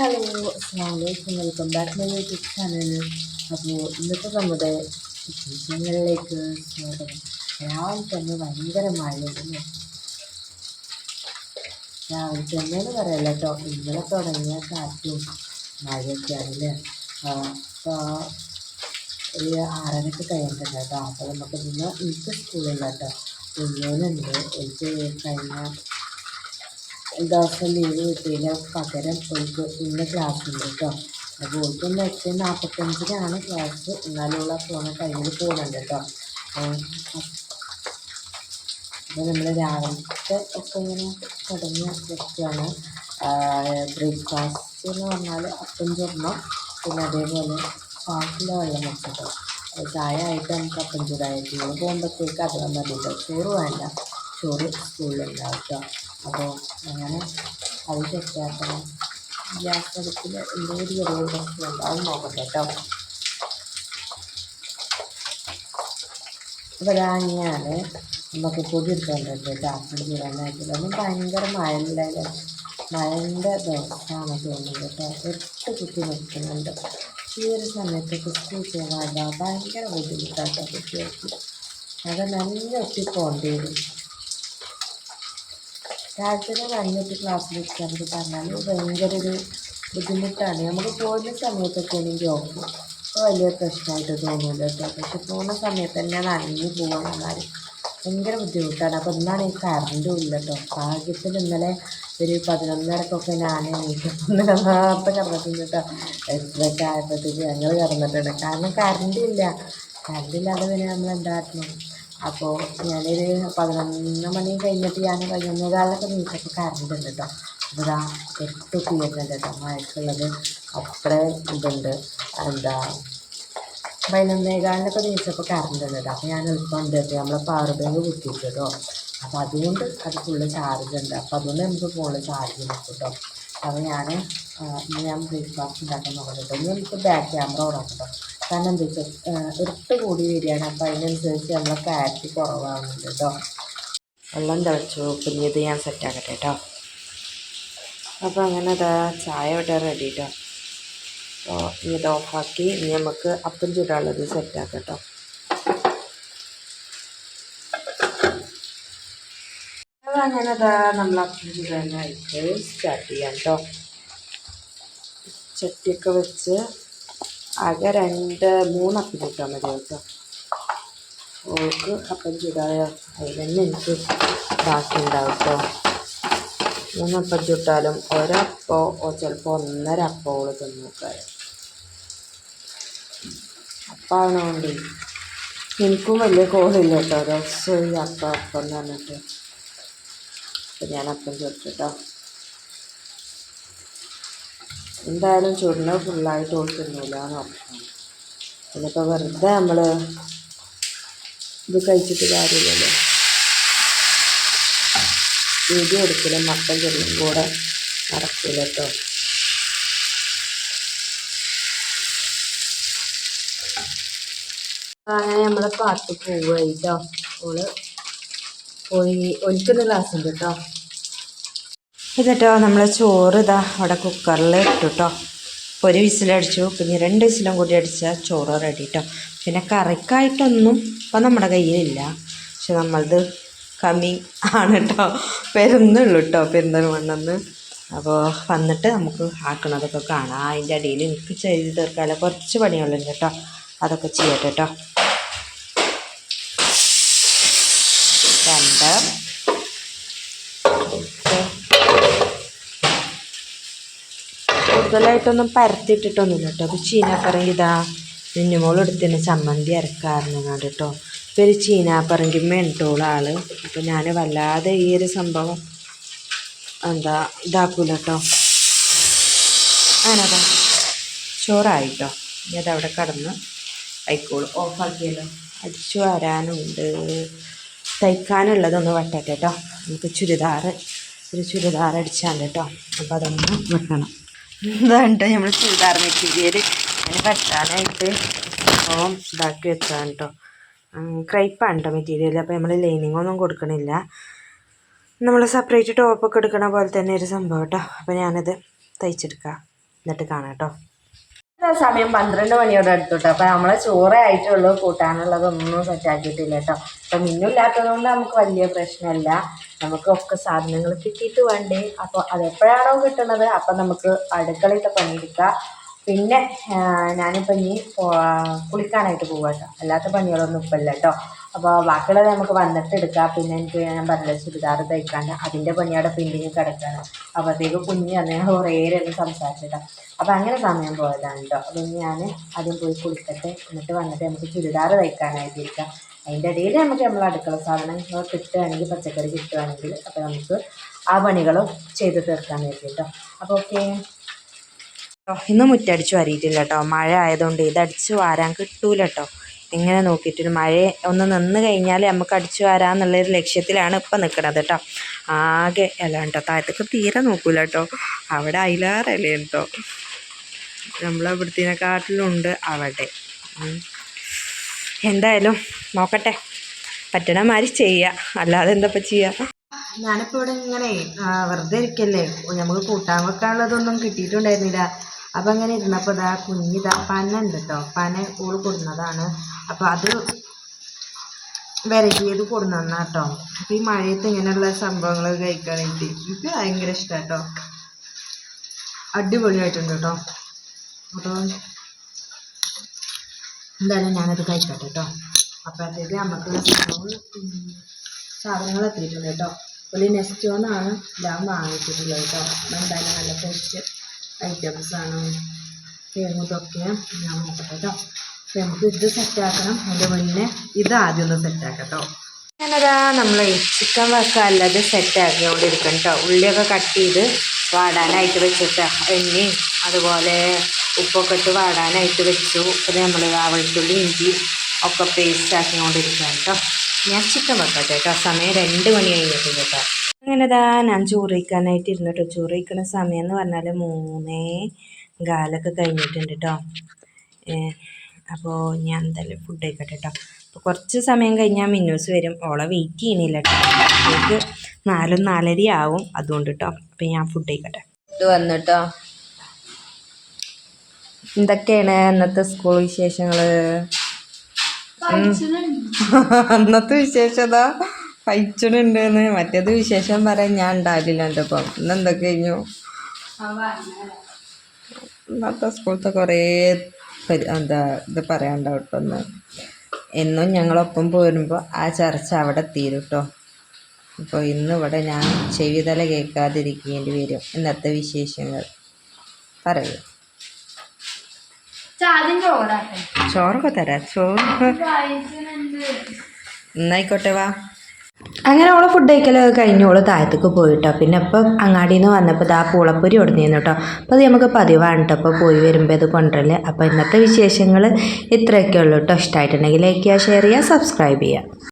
Hello അസ്സാം വലൈക്കും welcome back my YouTube channel അപ്പോൾ ഇന്നത്തെ നമ്മുടെ വിശേഷങ്ങളിലേക്ക് സ്വാഗതം. രാവിലെ തന്നെ ഭയങ്കര മഴയായിരുന്നു. രാവിലെ തന്നെ എന്ന് പറയല്ല കേട്ടോ. ഇന്നലെ തുടങ്ങിയ കാറ്റും മഴയൊക്കെയാണ് അല്ലേ അപ്പോൾ ഒരു ആറരക്ക് കഴിയുന്നുണ്ട് കേട്ടോ. അപ്പോൾ നമുക്ക് ഇന്ന് എനിക്ക് സ്കൂളില്ല കേട്ടോ. കുഞ്ഞോനുണ്ട് എനിക്ക് കഴിഞ്ഞ ദിവസം ലീവ് കിട്ടിയില്ല പകരം ഓൾക്ക് ഇന്ന് ക്ലാസ് ഉണ്ട് കേട്ടോ അപ്പോൾ ഓൾക്ക് ഒന്ന് എട്ട് നാൽപ്പത്തഞ്ചിനാണ് ക്ലാസ് എന്നാലുള്ള ഫോണ് കയ്യിൽ പോകുന്നുണ്ട് കേട്ടോ അപ്പോൾ നമ്മൾ രാവിലത്തെ ഒക്കെ ഇങ്ങനെ തുടങ്ങിയ വ്യക്തിയാണ് ബ്രേക്ക്ഫാസ്റ്റ് എന്ന് പറഞ്ഞാൽ അപ്പം ചുരണം പിന്നെ അതേപോലെ പാട്ടിലെ വെള്ളം വെച്ചിട്ടോ ചായ ആയിട്ട് നമുക്ക് അപ്പം ചൂടായിട്ട് പോകുമ്പോഴത്തേക്ക് അത് മതി ചോറ് വേണ്ട ചോറ് സ്കൂളിലുണ്ടാവും കേട്ടോ അപ്പോൾ അങ്ങനെ അത് സെറ്റാക്കണം ഗ്യാസ് അടുപ്പിൽ എന്തെങ്കിലും ചെറിയ പ്രശ്നം ഉണ്ടാവും നോക്കട്ടെ കേട്ടോ. അപ്പോൾ ഞാൻ നമുക്ക് പൊടി കേട്ടോ. അപ്പം ചൂടാനായിട്ട്. ഒന്നും ഭയങ്കര മഴ മഴന്റെ ദിവസമാണ് തോന്നുന്നത് കേട്ടോ. എട്ട് കുത്തി നിൽക്കുന്നുണ്ട്. ഈ ഒരു സമയത്തൊക്കെ സ്കൂൾ ചെയ്യാൻ ഭയങ്കര ബുദ്ധിമുട്ടാട്ടോ കുട്ടികൾക്ക്. അത് നല്ല ഒറ്റ പോകേണ്ടി വരും. രാത്രി കഴിഞ്ഞിട്ട് ക്ലാസ്സിൽ വെക്കാമെന്ന് പറഞ്ഞാൽ ഭയങ്കര ഒരു ബുദ്ധിമുട്ടാണ്. നമുക്ക് പോകുന്ന സമയത്തൊക്കെ ആണെങ്കിൽ അപ്പോൾ വലിയ പ്രശ്നമായിട്ട് തോന്നില്ല കേട്ടോ പക്ഷെ പോകുന്ന സമയത്ത് തന്നെ നനഞ്ഞു പോകാൻ വന്നാൽ ഭയങ്കര ബുദ്ധിമുട്ടാണ്. അപ്പോൾ ഇന്നാണ് ഈ കറണ്ടും ഇല്ല കേട്ടോ ഭാഗ്യത്തിൽ ഇന്നലെ ഒരു പതിനൊന്നരക്കൊക്കെ ഞാൻ എണീറ്റപ്പോൾ നേരത്തെ കിടന്നിട്ടുണ്ട് കേട്ടോ എത്രയൊക്കെ ആയപ്പോഴത്തേക്ക് ഞങ്ങൾ കിടന്നിട്ടുണ്ട്. കാരണം കറണ്ട് ഇല്ല. കറണ്ട് പിന്നെ നമ്മൾ എന്താക്കണം അപ്പോൾ ഞാനൊരു പതിനൊന്ന് മണി കഴിഞ്ഞിട്ട് ഞാൻ പതിനൊന്നേ കാലിലൊക്കെ നീച്ചപ്പോൾ കറണ്ട് ഉണ്ട് കേട്ടോ അപ്പോൾ എട്ട് തീരുന്നുണ്ട് കേട്ടോ മഴക്കുള്ളത്. അത്ര ഇതുണ്ട്. എന്താ പതിനൊന്നേ കാലിലൊക്കെ നീച്ചപ്പോൾ കറണ്ട് ഉണ്ട് അപ്പോൾ ഞാൻ എളുപ്പം ഉണ്ട് കേട്ടോ നമ്മളെ പവർ ബാങ്ക് കുത്തിയിട്ട് അപ്പോൾ അതുകൊണ്ട് അത് ഫുള്ള് ചാർജ് ഉണ്ട്. അപ്പോൾ അതുകൊണ്ട് നമുക്ക് ഫോണിൽ ചാർജ് നിൽക്കും കേട്ടോ അപ്പോൾ ഞാൻ ഇന്ന് ഞാൻ ബ്രേക്ക്ഫാസ്റ്റ് ഉണ്ടാക്കാൻ നോക്കട്ടെ കേട്ടോ ഇനി നമുക്ക് ബാക്ക് ക്യാമറ ഓടാം കേട്ടോ കാരണം എന്താ വെച്ചാൽ ഇരുട്ട് കൂടി വരികയാണ്. അപ്പോൾ അതിനനുസരിച്ച് നമ്മളെ ക്ലാരിറ്റി കുറവാകുന്നുണ്ട് കേട്ടോ. വെള്ളം തിളച്ചു ഇത് ഞാൻ സെറ്റാക്കട്ടെ കേട്ടോ. അപ്പോൾ അങ്ങനെ അതാ ചായ ഇവിടെ റെഡി കേട്ടോ അപ്പോൾ ഇത് ഓഫാക്കി ഇനി നമുക്ക് അപ്പം ചൂടാനുള്ളത് സെറ്റാക്കാം കേട്ടോ. അങ്ങനെ അതാ നമ്മൾ അപ്പം ചൂടാനായിട്ട് സ്റ്റാർട്ട് ചെയ്യാം കേട്ടോ. ചട്ടിയൊക്കെ വെച്ച് ആകെ രണ്ട് മൂന്ന് അപ്പം ചുട്ടാൽ മതി കേട്ടോ. ഓൾക്ക് അപ്പം ചുട്ടാലോ അതിൽ തന്നെ എനിക്ക് ബാക്കി ഉണ്ടാവും കേട്ടോ. മൂന്നപ്പം ചുട്ടാലും ഒരപ്പോ ചിലപ്പോൾ ഒന്നര അപ്പോ ഓൾ തിന്നേക്കാറ് അപ്പാണോണ്ട് എനിക്കും വലിയ കോളില്ല കേട്ടോ. ദിവസം ഈ അപ്പം അപ്പം എന്ന് പറഞ്ഞിട്ട്. അപ്പം ഞാൻ അപ്പം ചുട്ടു കേട്ടോ. എന്തായാലും ചുരുണ ഫുള്ളായിട്ട് ഓർക്കുന്നില്ല എന്ന് ഉറപ്പാണ്. ഇതിപ്പോൾ വെറുതെ നമ്മൾ ഇത് കഴിച്ചിട്ട് കാര്യമില്ലല്ലോ. വീഡിയോ എടുക്കലും മക്കൾ ചെല്ലും കൂടെ നടക്കില്ല കേട്ടോ അങ്ങനെ നമ്മളെ പാട്ട് പോവുകയായിട്ടോ ഓൾ പോയി ഒരിക്കുന്ന ക്ലാസ് ഉണ്ട് കേട്ടോ ഇതട്ടോ നമ്മൾ ചോറ് ഇതാ അവിടെ കുക്കറിൽ ഇട്ടു കേട്ടോ ഒരു വിസിലടിച്ചു പിന്നെ രണ്ട് വിസിലും കൂടി അടിച്ചാൽ ചോറ് റെഡി കേട്ടോ പിന്നെ കറിക്കായിട്ടൊന്നും ഇപ്പം നമ്മുടെ കയ്യിലില്ല. പക്ഷെ നമ്മളത് കമ്മി ആണ് കേട്ടോ പെരുന്നുള്ളൂ കേട്ടോ പെരുന്തൽമണ്ണെന്ന് അപ്പോൾ വന്നിട്ട് നമുക്ക് ആക്കണതൊക്കെ കാണാം. അതിന്റെ അടിയിൽ എനിക്ക് ചെയ്ത് തീർക്കാനുള്ള കുറച്ച് പണികളുണ്ട് കേട്ടോ അതൊക്കെ ചെയ്യട്ടെ കേട്ടോ രണ്ട്. കൂടുതലായിട്ടൊന്നും പരത്തിയിട്ടിട്ടൊന്നുമില്ല കേട്ടോ. അപ്പോൾ ചീനാപ്പറങ്കി ഇതാ നിന്നുമോൾ എടുത്തിന് ചമ്മന്തി അരക്കാറുണ്ട് കേട്ടോ. ഇപ്പോൾ ഒരു ചീനാപ്പറങ്കി മെണ്ടോളം ആൾ. അപ്പോൾ ഞാൻ വല്ലാതെ ഈ ഒരു സംഭവം എന്താ ഇതാക്കൂല കേട്ടോ. അങ്ങനെ ചോറായിട്ടോ. ഇനി അതവിടെ കടന്ന് ആയിക്കോളും. ഓഫാക്കിയല്ലോ. അടിച്ചു വരാനുണ്ട്. തയ്ക്കാനുള്ളതൊന്ന് വെട്ടട്ടെ കേട്ടോ. നമുക്ക് ചുരിദാറ് ഒരു ചുരിദാർ അടിച്ചാൽ കേട്ടോ. അപ്പോൾ അതൊന്ന് വെട്ടണം ഇതാണ് നമ്മൾ ചുരിദാർ മെറ്റീരിയൽ അതിന് വെട്ടാനായിട്ട് സംഭവം ഇതാക്കി വെച്ചതാണ് കേട്ടോ ക്രൈപ്പാണ് മെറ്റീരിയൽ അപ്പോൾ നമ്മൾ ലൈനിങ് ഒന്നും കൊടുക്കണില്ല. നമ്മൾ സെപ്പറേറ്റ് ടോപ്പൊക്കെ എടുക്കണ പോലെ തന്നെ ഒരു സംഭവം കേട്ടോ അപ്പോൾ ഞാനത് തയ്ച്ചെടുക്കാം. എന്നിട്ട് കാണാം കേട്ടോ സമയം പന്ത്രണ്ട് മണിയോടെ അടുത്തോട്ടോ. അപ്പം നമ്മളെ ചോറേ ആയിട്ടുള്ളൂ. കൂട്ടാനുള്ളതൊന്നും സെറ്റ് ആക്കിയിട്ടില്ല കേട്ടോ. അപ്പം മിന്നില്ലാത്തത് കൊണ്ട് നമുക്ക് വലിയ പ്രശ്നമല്ല. നമുക്ക് ഒക്കെ സാധനങ്ങൾ കിട്ടിയിട്ട് വേണ്ടേ? അപ്പോൾ അതെപ്പോഴാണോ കിട്ടുന്നത് അപ്പം നമുക്ക് അടുക്കളയിലത്തെ പണിയെടുക്കാം. പിന്നെ ഞാനിപ്പോൾ ഇനി കുളിക്കാനായിട്ട് പോവാം കേട്ടോ അല്ലാത്ത പണികളൊന്നും ഇപ്പം ഇല്ല കേട്ടോ അപ്പോൾ ബാക്കിയുള്ളത് നമുക്ക് വന്നിട്ട് എടുക്കാം. പിന്നെ എനിക്ക് ഞാൻ പറഞ്ഞ ചുരിദാർ തയ്ക്കാണ്ട് അതിന്റെ പണിയുടെ പെയിന്റിങ് കിടക്കുകയാണ് അപ്പോഴത്തേക്ക് കുഞ്ഞ് ഞാൻ കുറേ നേരം സംസാരിച്ചിട്ടോ. അപ്പോൾ അങ്ങനെ സമയം പോയതാണ് കേട്ടോ അപ്പം ഞാൻ ആദ്യം പോയി കുളിക്കട്ടെ. എന്നിട്ട് വന്നിട്ട് നമുക്ക് ചുരിദാർ തയ്ക്കാനായിട്ടിരിക്കാം. അതിന്റെ ഇടയിൽ നമുക്ക് നമ്മൾ അടുക്കള സാധനങ്ങൾ കിട്ടുകയാണെങ്കിൽ പച്ചക്കറി കിട്ടുകയാണെങ്കിൽ അപ്പോൾ നമുക്ക് ആ പണികളും ചെയ്ത് തീർക്കാൻ വേണ്ടി കേട്ടോ അപ്പോൾ ഓക്കെ. ഇന്ന് മുറ്റടിച്ച് വരിയിട്ടില്ല കേട്ടോ മഴ ആയതുകൊണ്ട് ഇത് അടിച്ച് വാരാൻ കിട്ടൂല കേട്ടോ ഇങ്ങനെ നോക്കിയിട്ട് മഴ ഒന്ന് നിന്ന് കഴിഞ്ഞാൽ നമുക്ക് അടിച്ചു വരാമെന്നുള്ളൊരു ലക്ഷ്യത്തിലാണ് ഇപ്പം നിൽക്കുന്നത് കേട്ടോ ആകെ അല്ല കേട്ടോ താഴത്തേക്ക് തീരെ നോക്കൂല കേട്ടോ അവിടെ അയിലാറല്ലേ കേട്ടോ നമ്മളെവിടത്തിനെക്കാട്ടിലുണ്ട് അവിടെ. എന്തായാലും നോക്കട്ടെ. പറ്റണ മാതിരി ചെയ്യുക അല്ലാതെ എന്താ ഇപ്പം ചെയ്യുക ഞാനിപ്പോൾ ഇവിടെ ഇങ്ങനെ വെറുതെ ഇരിക്കല്ലേ? നമുക്ക് കൂട്ടാൻ വെക്കാനുള്ളതൊന്നും കിട്ടിയിട്ടുണ്ടായിരുന്നില്ല. അപ്പം അങ്ങനെ ഇരുന്നപ്പോൾ ഇതാ കുഞ്ഞിതാ പന ഉണ്ട് കേട്ടോ പന ഓൾ കൊടുന്നതാണ്. അപ്പോൾ അത് വിരകിയത് കൊടുന്നതാണ് കേട്ടോ അപ്പോൾ ഈ മഴയത്ത് ഇങ്ങനെയുള്ള സംഭവങ്ങൾ കഴിക്കാനായിട്ട് എനിക്ക് ഭയങ്കര ഇഷ്ടമാണ് കേട്ടോ അടിപൊളിയായിട്ടുണ്ട് കേട്ടോ അപ്പോൾ എന്തായാലും ഞാനത് കഴിക്കട്ടെ കേട്ടോ അപ്പോഴത്തേക്ക് നമുക്ക് സാധനങ്ങൾ എത്തിയിട്ടുണ്ട് കേട്ടോ ഒരു വന്നാണ് ഞാൻ വാങ്ങിച്ചിട്ടുള്ളത് കേട്ടോ. എന്തായാലും നല്ല ഫ്രഷ് ഐറ്റംസ് ആണ്. ഇതൊക്കെ ഞാൻ നോക്കട്ടെ കേട്ടോ. അപ്പം നമുക്ക് ഇത് സെറ്റാക്കണം അതിന്റെ മുന്നേ ഇത് ആദ്യം ഒന്ന് സെറ്റാക്കാം കേട്ടോ. ഞാനതാ നമ്മൾ ചിക്കൻ വെക്കാനുള്ളത് സെറ്റ് ഇരിക്കണം കേട്ടോ. ഉള്ളിയൊക്കെ കട്ട് ചെയ്ത് വാടാനായിട്ട് വെച്ചിട്ട് എണ്ണയും അതുപോലെ ഉപ്പൊക്കെ ഇട്ട് വാടാനായിട്ട് വെച്ചു. പിന്നെ നമ്മൾ വെളുത്തുള്ളി ഇഞ്ചി ഒക്കെ പേസ്റ്റ് ആക്കിക്കൊണ്ടിരിക്കുകയാണ് കേട്ടോ. ഞാൻ ചിക്കൻ വെക്കട്ടെ കേട്ടോ സമയം രണ്ട് മണി കഴിഞ്ഞിട്ടുണ്ട് കേട്ടോ അങ്ങനെതാ ഞാൻ ചോറ് ഇരുന്നു ഇരുന്നിട്ടോ ചോറ് വയ്ക്കുന്ന സമയം എന്ന് പറഞ്ഞാൽ മൂന്നേ കാലൊക്കെ കഴിഞ്ഞിട്ടുണ്ട് കേട്ടോ അപ്പോൾ ഞാൻ എന്തായാലും ഫുഡ് കഴിക്കട്ടെ കേട്ടോ അപ്പോൾ കുറച്ച് സമയം കഴിഞ്ഞാൽ മിന്നൂസ് വരും. ഓളെ വെയിറ്റ് ചെയ്യണില്ല കേട്ടോ എനിക്ക് നാലും നാലര ആവും അതുകൊണ്ട് കേട്ടോ അപ്പം ഞാൻ ഫുഡ് കഴിക്കട്ടെ. ഇത് വന്നിട്ടോ എന്തൊക്കെയാണ് ഇന്നത്തെ സ്കൂൾ വിശേഷങ്ങൾ അന്നത്തെ വിശേഷതാ കഴിച്ചിട്ടുണ്ടെന്ന് മറ്റേത് വിശേഷം പറയാൻ ഞാൻ ഉണ്ടാവില്ല എന്റെ ഇപ്പം ഇന്ന് എന്തൊക്കെ കഴിഞ്ഞു? ഇന്നത്തെ സ്കൂളത്തെ കുറേ എന്താ ഇത് പറയാണ്ടാവും കേട്ടോ ഒന്ന് എന്നും ഞങ്ങളൊപ്പം പോരുമ്പോൾ ആ ചർച്ച അവിടെ തീരും കേട്ടോ അപ്പോൾ ഇന്ന് ഇവിടെ ഞാൻ ചെവിതല കേൾക്കാതിരിക്കേണ്ടി വരും. ഇന്നത്തെ വിശേഷങ്ങൾ. പറയൂ. ചോറൊക്കെ തരാം. ചോറ് എന്നായിക്കോട്ടെ വാ. അങ്ങനെ ഓളെ ഫുഡ് കഴിക്കലൊക്കെ കഴിഞ്ഞ് ഓൾ താഴത്തേക്ക് പോയിട്ടോ. പിന്നെ ഇപ്പം അങ്ങാടിയിൽ നിന്ന് വന്നപ്പോൾ ഇതാ പൂളപ്പൊരി കൊടുന്നിരുന്നു കേട്ടോ അപ്പോൾ അത് നമുക്ക് പതിവാണ് കേട്ടോ അപ്പോൾ പോയി വരുമ്പോൾ ഇത് കൊണ്ടുവരൽ. അപ്പോൾ ഇന്നത്തെ വിശേഷങ്ങൾ ഇത്രയൊക്കെ ഉള്ളൂ കേട്ടോ ഇഷ്ടമായിട്ടുണ്ടെങ്കിൽ ലൈക്ക് ചെയ്യുക ഷെയർ ചെയ്യുക സബ്സ്ക്രൈബ് ചെയ്യുക.